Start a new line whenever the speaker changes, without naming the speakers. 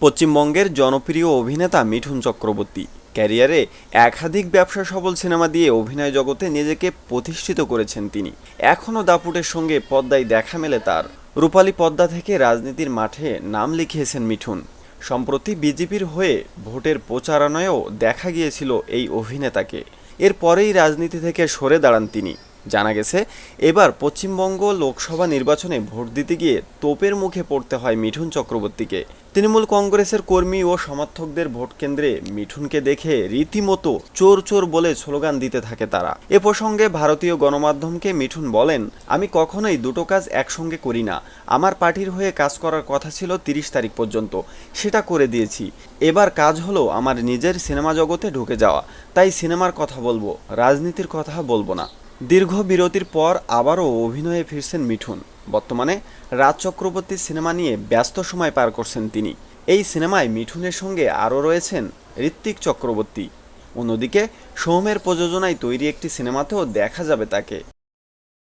পশ্চিমবঙ্গের জনপ্রিয় অভিনেতা মিঠুন চক্রবর্তী। ক্যারিয়ারে একাধিক ব্যবসা সফল সিনেমা দিয়ে অভিনয় জগতে নিজেকে প্রতিষ্ঠিত করেছেন তিনি। এখনও দাপুটের সঙ্গে পদ্মায় দেখা মেলে তার। রূপালী পদ্মা থেকে রাজনীতির মাঠে নাম লিখিয়েছেন মিঠুন। সম্প্রতি বিজেপির হয়ে ভোটের প্রচারণায়ও দেখা গিয়েছিল এই অভিনেতাকে। এরপরেই রাজনীতি থেকে সরে দাঁড়ান তিনি। জানা গেছে। এবার পশ্চিমবঙ্গ লোকসভা নির্বাচনে ভোট দিতে গিয়ে তোপের মুখে পড়তে হয় মিঠুন চক্রবর্তীকে। তৃণমূল কংগ্রেসের কর্মী ও সমর্থকদের ভোট কেন্দ্রে মিঠুনকে দেখে রীতিমতো চোর চোর বলে স্লোগান দিতে থাকে তারা। এ প্রসঙ্গে ভারতীয় গণমাধ্যমকে মিঠুন বলেন, আমি কখনোই দুটো কাজ একসঙ্গে করি না। আমার পার্টির হয়ে কাজ করার কথা ছিল তিরিশ তারিখ পর্যন্ত। সেটা করে দিয়েছি। এবার কাজ হলো আমার নিজের সিনেমা জগতে ঢুকে যাওয়া। তাই সিনেমার কথা বলব, রাজনীতির কথা বলব না। দীর্ঘ বিরতির পর আবারও অভিনয়ে ফিরছেন মিঠুন। বর্তমানে রাজ চক্রবর্তী সিনেমা নিয়ে ব্যস্ত সময় পার করছেন তিনি। এই সিনেমায় মিঠুনের সঙ্গে আরও রয়েছেন ঋত্বিক চক্রবর্তী। অন্যদিকে সৌমের প্রযোজনায় তৈরি একটি সিনেমাতেও দেখা যাবে তাকে।